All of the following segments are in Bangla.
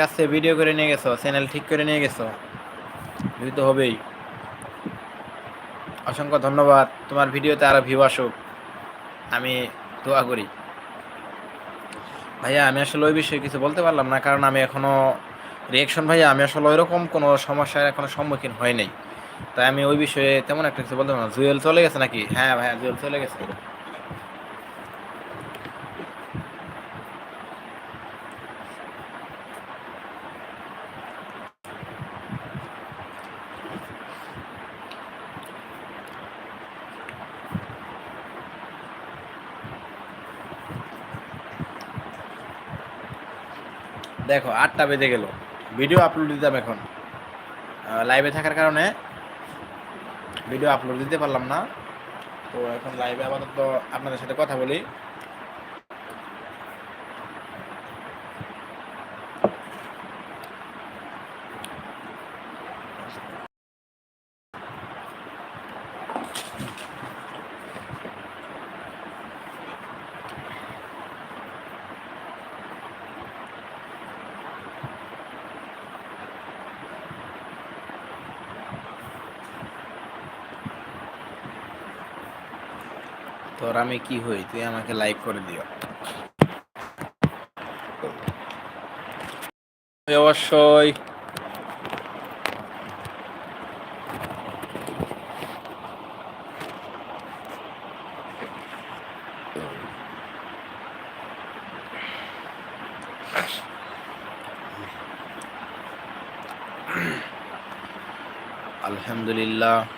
কাছে ভিডিও করে নিয়ে গেছো চ্যানেল ঠিক করে নিয়ে গেছো ভিউ তো হবেই। অসংখ্য ধন্যবাদ, তোমার ভিডিওতে আরও ভিউ আসুক। আমি দোয়া করি। ভাইয়া, আমি আসলে ওই বিষয়ে কিছু বলতে পারলাম না, কারণ আমি এখনও রিয়েকশন ভাইয়া, আমি আসলে ওইরকম কোনো সমস্যার এখনও সম্মুখীন হই নাই। তাই আমি ওই বিষয়ে তেমন একটা কিছু বলতে পারলাম জুয়েল চলে গেছে নাকি? হ্যাঁ ভাইয়া, জুয়েল চলে গেছে। দেখো, আটটা বেজে গেল। ভিডিও আপলোড দিতাম এখন। লাইভে থাকার কারণে ভিডিও আপলোড দিতে পারলাম না। তো এখন লাইভে আপাতত আপনাদের সাথে কথা বলি। তোর আমি কি হই? তুই আমাকে লাইক করে দিও। অবশ্যই আলহামদুলিল্লাহ।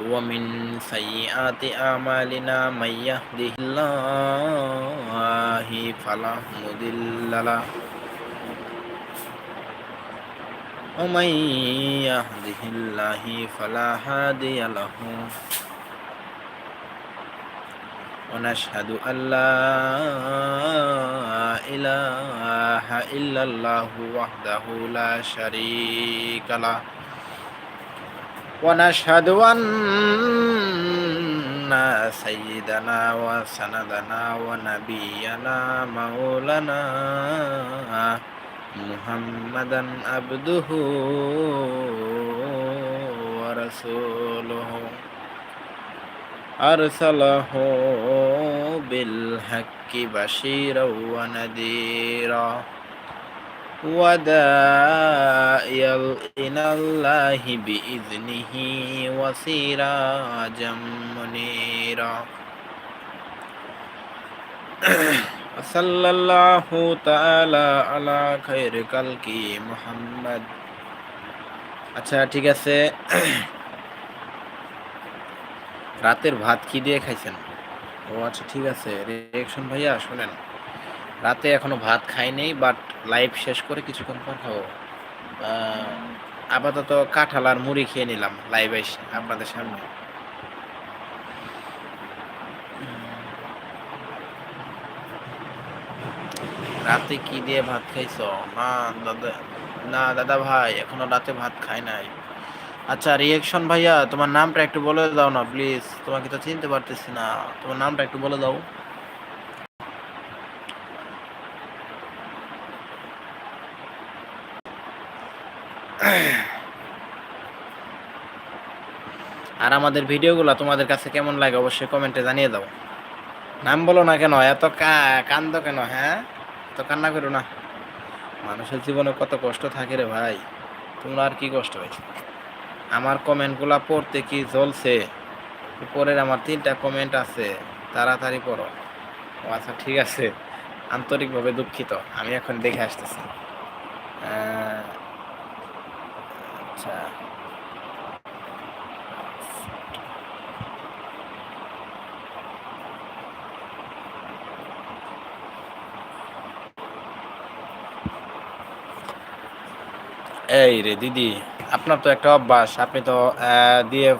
ومن سيئات أعمالنا من يهده الله فلا مضل له. ومن يهده الله فلا هادي له. ونشهد أن لا إله إلا الله وحده لا شريك له. ونشهد أن سيدنا وسندنا ونبينا مولانا محمدا عبده ورسوله أرسله بالحق بشيرا ونذيرا وداعيا إلى الله بإذنه وسراجا منيرا صلى الله تعالى على خير خلق محمد আচ্ছা ঠিক আছে রাতের ভাত কি দিয়ে খাইছেন ও আচ্ছা ঠিক আছে রিয়েকশন ভাইয়া শোনেন রাতে এখনও ভাত খাই নেই বাট লাইভ শেষ করে কিছুক্ষণ পর খাব। আপাতত কাঁঠাল আর মুড়ি খেয়ে নিলাম লাইভ এসে আপনাদের সামনে। রাতে কি দিয়ে ভাত খাইছ? না, দাদা না, দাদা ভাই, এখনও রাতে ভাত খাই নাই। আচ্ছা রিয়েকশন ভাইয়া, তোমার নামটা একটু বলে দাও না প্লিজ তোমাকে তো চিনতে পারতেছি না। তোমার নামটা একটু বলে দাও। আর আমাদের ভিডিওগুলো তোমাদের কাছে কেমন লাগে অবশ্যই কমেন্টে জানিয়ে দাও। নাম বলো না কেন, এত কান্দ কেন হ্যাঁ? এত কান্না করো না। মানুষের জীবনে কত কষ্ট থাকে রে ভাই। তোমরা আর কি কষ্ট হয়েছে আমার কমেন্টগুলো পড়তে কি জ্বলছে? পরের আমার তিনটা কমেন্ট আছে, তাড়াতাড়ি পড়ো। ও আচ্ছা ঠিক আছে। আন্তরিকভাবে দুঃখিত। আমি এখন দেখে আসতেছি। আচ্ছা। এই রে দিদি আপনার তো একটা অভ্যাস আপনি তো দিয়ে